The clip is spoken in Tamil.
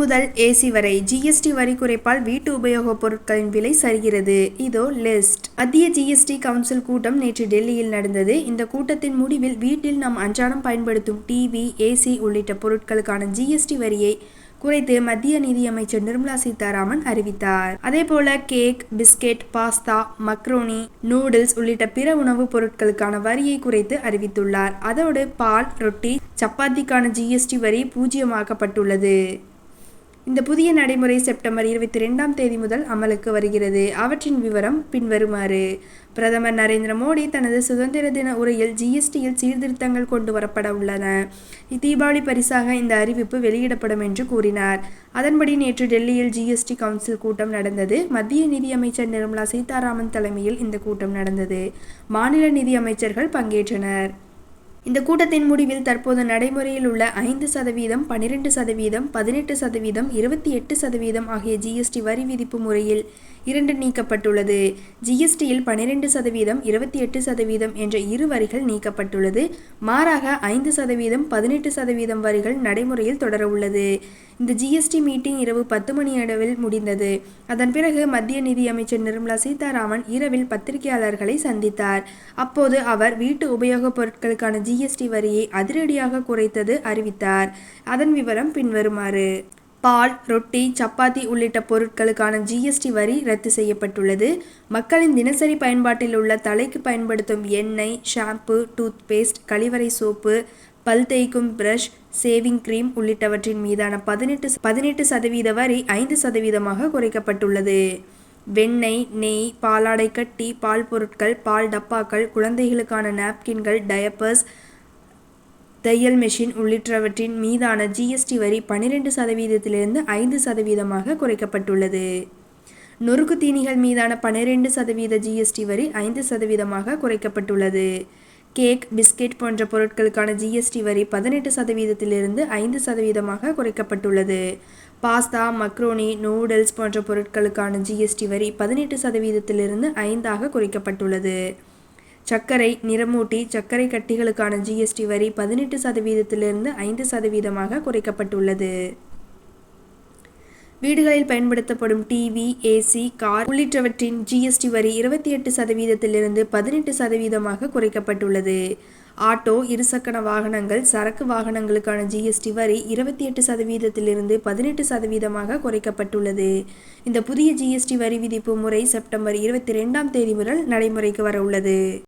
முதல் ஏசி வரை ஜிஎஸ்டி வரி குறைப்பால் வீட்டு உபயோகப் பொருட்களின் விலை சரிகிறது. இதோ லிஸ்ட் மத்திய ஜிஎஸ்டி கவுன்சில் கூட்டம் நேற்று டெல்லியில் நடந்தது. இந்த கூட்டத்தின் முடிவில் வீட்டில் நாம் அன்றாடம் பயன்படுத்தும் டிவி ஏசி உள்ளிட்ட பொருட்களுக்கான ஜிஎஸ்டி வரியை குறைத்து மத்திய நிதியமைச்சர் நிர்மலா சீதாராமன் அறிவித்தார். அதே போல cake biscuit pasta macaroni noodles உள்ளிட்ட பிற உணவுப் பொருட்களுக்கான வரியை குறைத்து அறிவித்துள்ளார். அதோடு பால் ரொட்டி சப்பாத்திக்கான ஜிஎஸ்டி வரி பூஜ்ஜியமாக்கப்பட்டுள்ளது. இந்த புதிய நடைமுறை செப்டம்பர் இருபத்தி ரெண்டாம் தேதி முதல் அமலுக்கு வருகிறது. அவற்றின் விவரம் பின்வருமாறு. பிரதமர் நரேந்திர மோடி தனது சுதந்திர தின உரையில் ஜிஎஸ்டியில் சீர்திருத்தங்கள் கொண்டு வரப்பட உள்ளன. தீபாவளி பரிசாக இந்த அறிவிப்பு வெளியிடப்படும் என்று கூறினார். அதன்படி நேற்று டெல்லியில் ஜிஎஸ்டி கவுன்சில் கூட்டம் நடந்தது. மத்திய நிதியமைச்சர் நிர்மலா சீதாராமன் தலைமையில் இந்த கூட்டம் நடந்தது. மாநில நிதி அமைச்சர்கள் பங்கேற்றனர். இந்த கூட்டத்தின் முடிவில் தற்போது நடைமுறையில் உள்ள ஐந்து சதவீதம் பனிரெண்டு சதவீதம் பதினெட்டு சதவீதம் இருபத்தி எட்டு சதவீதம் ஆகிய ஜிஎஸ்டி வரி விதிப்பு முறையில் இரண்டு நீக்கப்பட்டுள்ளது. ஜிஎஸ்டியில் பனிரெண்டு சதவீதம் இருபத்தி எட்டு சதவீதம் என்ற இரு வரிகள் நீக்கப்பட்டுள்ளது. மாறாக ஐந்து சதவீதம் பதினெட்டு சதவீதம் வரிகள் நடைமுறையில் தொடர உள்ளது. இந்த ஜிஎஸ்டி மீட்டிங் இரவு பத்து மணி அளவில் முடிந்தது. அதன் பிறகு மத்திய நிதியமைச்சர் நிர்மலா சீதாராமன் இரவில் பத்திரிகையாளர்களை சந்தித்தார். அப்போது அவர் வீட்டு உபயோகப் பொருட்களுக்கான ஜிஎஸ்டி வரியை அதிரடியாக குறைத்தது அறிவித்தார். அதன் விவரம் பின்வருமாறு. பால் ரொட்டி சப்பாத்தி உள்ளிட்ட பொருட்களுக்கான ஜிஎஸ்டி வரி ரத்து செய்யப்பட்டுள்ளது. மக்களின் தினசரி பயன்பாட்டில் உள்ள தலைக்கு பயன்படுத்தும் எண்ணெய் ஷாம்பு டூத் பேஸ்ட் கழிவறை சோப்பு பல் தேய்க்கும் பிரஷ் சேவிங் கிரீம் உள்ளிட்டவற்றின் மீதான பதினெட்டு பதினெட்டு சதவீத வரி ஐந்து சதவீதமாக குறைக்கப்பட்டுள்ளது. வெண்ணெய் நெய் பாலாடை கட்டி பால் பொருட்கள் பால் டப்பாக்கள் குழந்தைகளுக்கான நாப்கின்கள் டயப்பர்ஸ் தையல் மெஷின் உள்ளிட்டவற்றின் மீதான ஜிஎஸ்டி வரி பன்னிரெண்டு சதவீதத்திலிருந்து ஐந்து சதவீதமாக குறைக்கப்பட்டுள்ளது. நொறுக்கு தீனிகள் மீதான பன்னிரெண்டு சதவீத ஜிஎஸ்டி வரி ஐந்து சதவீதமாக குறைக்கப்பட்டுள்ளது. கேக் பிஸ்கெட் போன்ற பொருட்களுக்கான ஜிஎஸ்டி வரி பதினெட்டு சதவீதத்திலிருந்து ஐந்து சதவீதமாக குறைக்கப்பட்டுள்ளது. பாஸ்தா மக்ரோனி நூடுல்ஸ் போன்ற பொருட்களுக்கான ஜிஎஸ்டி வரி பதினெட்டு சதவீதத்திலிருந்து ஐந்தாக குறைக்கப்பட்டுள்ளது. சர்க்கரை நிறமூட்டி சர்க்கரை கட்டிகளுக்கான ஜிஎஸ்டி வரி பதினெட்டு சதவீதத்திலிருந்து ஐந்து சதவீதமாக குறைக்கப்பட்டுள்ளது. வீடுகளில் பயன்படுத்தப்படும் டிவி ஏசி கார் உள்ளிட்டவற்றின் ஜிஎஸ்டி வரி இருபத்தி எட்டு சதவீதத்திலிருந்து பதினெட்டு சதவீதமாக குறைக்கப்பட்டுள்ளது. ஆட்டோ இருசக்கர வாகனங்கள் சரக்கு வாகனங்களுக்கான ஜிஎஸ்டி வரி இருபத்தி எட்டு சதவீதத்திலிருந்து பதினெட்டு சதவீதமாக குறைக்கப்பட்டுள்ளது. இந்த புதிய ஜிஎஸ்டி வரி விதிப்பு முறை செப்டம்பர் இருபத்தி ரெண்டாம் தேதி முதல் நடைமுறைக்கு வர உள்ளது